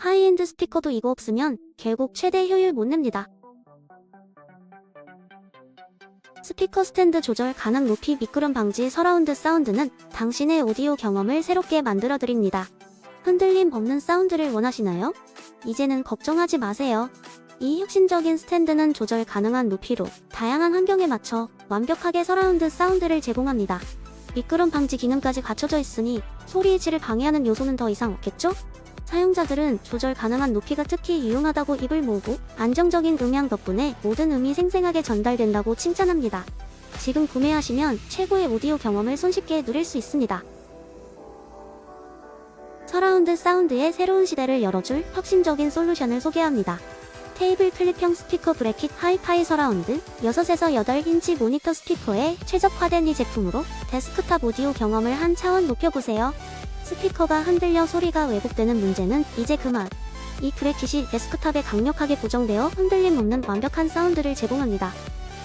하이엔드 스피커도 이거 없으면 결국 최대 효율 못 냅니다. 스피커 스탠드 조절 가능 높이 미끄럼 방지 서라운드 사운드는 당신의 오디오 경험을 새롭게 만들어 드립니다. 흔들림 없는 사운드를 원하시나요? 이제는 걱정하지 마세요. 이 혁신적인 스탠드는 조절 가능한 높이로 다양한 환경에 맞춰 완벽하게 서라운드 사운드를 제공합니다. 미끄럼 방지 기능까지 갖춰져 있으니 소리의 질을 방해하는 요소는 더 이상 없겠죠? 사용자들은 조절 가능한 높이가 특히 유용하다고 입을 모으고 안정적인 음향 덕분에 모든 음이 생생하게 전달된다고 칭찬합니다. 지금 구매하시면 최고의 오디오 경험을 손쉽게 누릴 수 있습니다. 서라운드 사운드의 새로운 시대를 열어줄 혁신적인 솔루션을 소개합니다. 테이블 클립형 스피커 브래킷 하이파이 서라운드 6에서 8인치 모니터 스피커에 최적화된 이 제품으로 데스크탑 오디오 경험을 한 차원 높여보세요. 스피커가 흔들려 소리가 왜곡되는 문제는 이제 그만. 이 브래킷이 데스크탑에 강력하게 고정되어 흔들림 없는 완벽한 사운드를 제공합니다.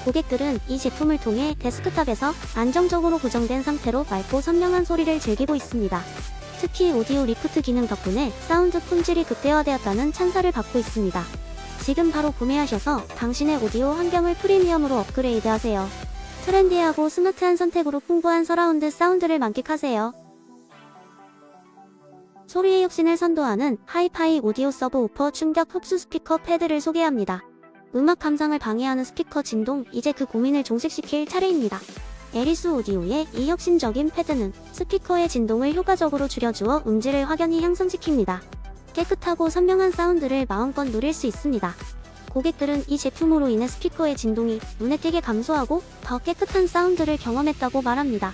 고객들은 이 제품을 통해 데스크탑에서 안정적으로 고정된 상태로 맑고 선명한 소리를 즐기고 있습니다. 특히 오디오 리프트 기능 덕분에 사운드 품질이 극대화되었다는 찬사를 받고 있습니다. 지금 바로 구매하셔서 당신의 오디오 환경을 프리미엄으로 업그레이드하세요. 트렌디하고 스마트한 선택으로 풍부한 서라운드 사운드를 만끽하세요. 소리의 혁신을 선도하는 하이파이 오디오 서브 우퍼 충격 흡수 스피커 패드를 소개합니다. 음악 감상을 방해하는 스피커 진동, 이제 그 고민을 종식시킬 차례입니다. 에리스 오디오의 이 혁신적인 패드는 스피커의 진동을 효과적으로 줄여주어 음질을 확연히 향상시킵니다. 깨끗하고 선명한 사운드를 마음껏 누릴 수 있습니다. 고객들은 이 제품으로 인해 스피커의 진동이 눈에 띄게 감소하고 더 깨끗한 사운드를 경험했다고 말합니다.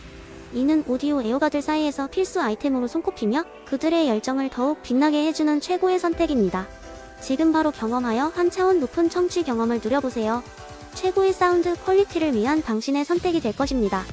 이는 오디오 애호가들 사이에서 필수 아이템으로 손꼽히며 그들의 열정을 더욱 빛나게 해주는 최고의 선택입니다. 지금 바로 경험하여 한 차원 높은 청취 경험을 누려보세요. 최고의 사운드 퀄리티를 위한 당신의 선택이 될 것입니다.